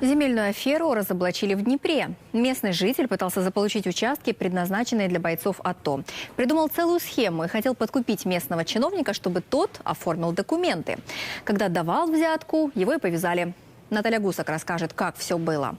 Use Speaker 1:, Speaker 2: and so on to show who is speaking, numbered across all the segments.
Speaker 1: Земельную аферу разоблачили в Днепре. Местный житель пытался заполучить участки, предназначенные для бойцов АТО. Придумал целую схему и хотел подкупить местного чиновника, чтобы тот оформил документы. Когда давал взятку, его и повязали. Наталья Гусак расскажет, как все было.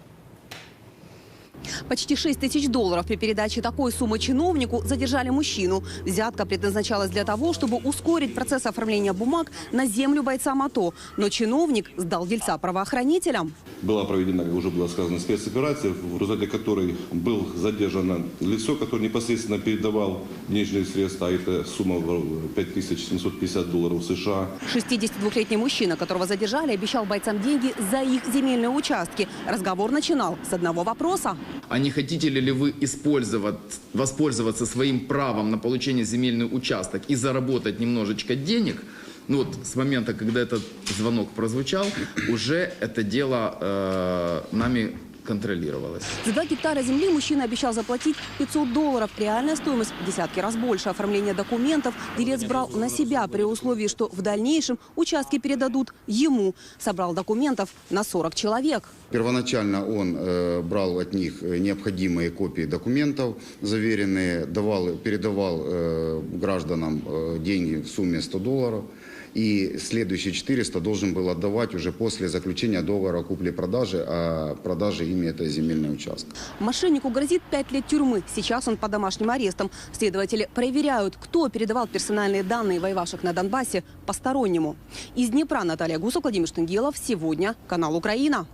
Speaker 2: Почти 6 тысяч долларов при передаче такой суммы чиновнику задержали мужчину. Взятка предназначалась для того, чтобы ускорить процесс оформления бумаг на землю бойцам АТО. Но чиновник сдал дельца правоохранителям.
Speaker 3: Была проведена, как уже было сказано, спецоперация, в результате которой был задержано лицо, которое непосредственно передавал денежные средства, а это сумма в 5750 долларов США.
Speaker 2: 62-летний мужчина, которого задержали, обещал бойцам деньги за их земельные участки. Разговор начинал с одного вопроса.
Speaker 4: А не хотите ли вы использовать, воспользоваться своим правом на получение земельный участок и заработать немножечко денег? Ну вот с момента, когда этот звонок прозвучал, уже это дело э, нами контролировалось.
Speaker 2: За 2 гектара земли мужчина обещал заплатить 500 долларов. Реальная стоимость в десятки раз больше. Оформление документов делец брал на себя при условии, что в дальнейшем участки передадут ему. Собрал документов на 40 человек.
Speaker 5: Первоначально он э, брал от них э, необходимые копии документов, заверенные, давал, передавал э, гражданам э, деньги в сумме 100 долларов. И следующие 400 должен был отдавать уже после заключения договора о купле-продаже, о продаже ими этой земельной участка.
Speaker 2: Мошеннику грозит 5 лет тюрьмы. Сейчас он под домашним арестом. Следователи проверяют, кто передавал персональные данные воевавших на Донбассе постороннему. Из Днепра Наталья Гусак, Владимир Штангелов. Сегодня канал «Украина».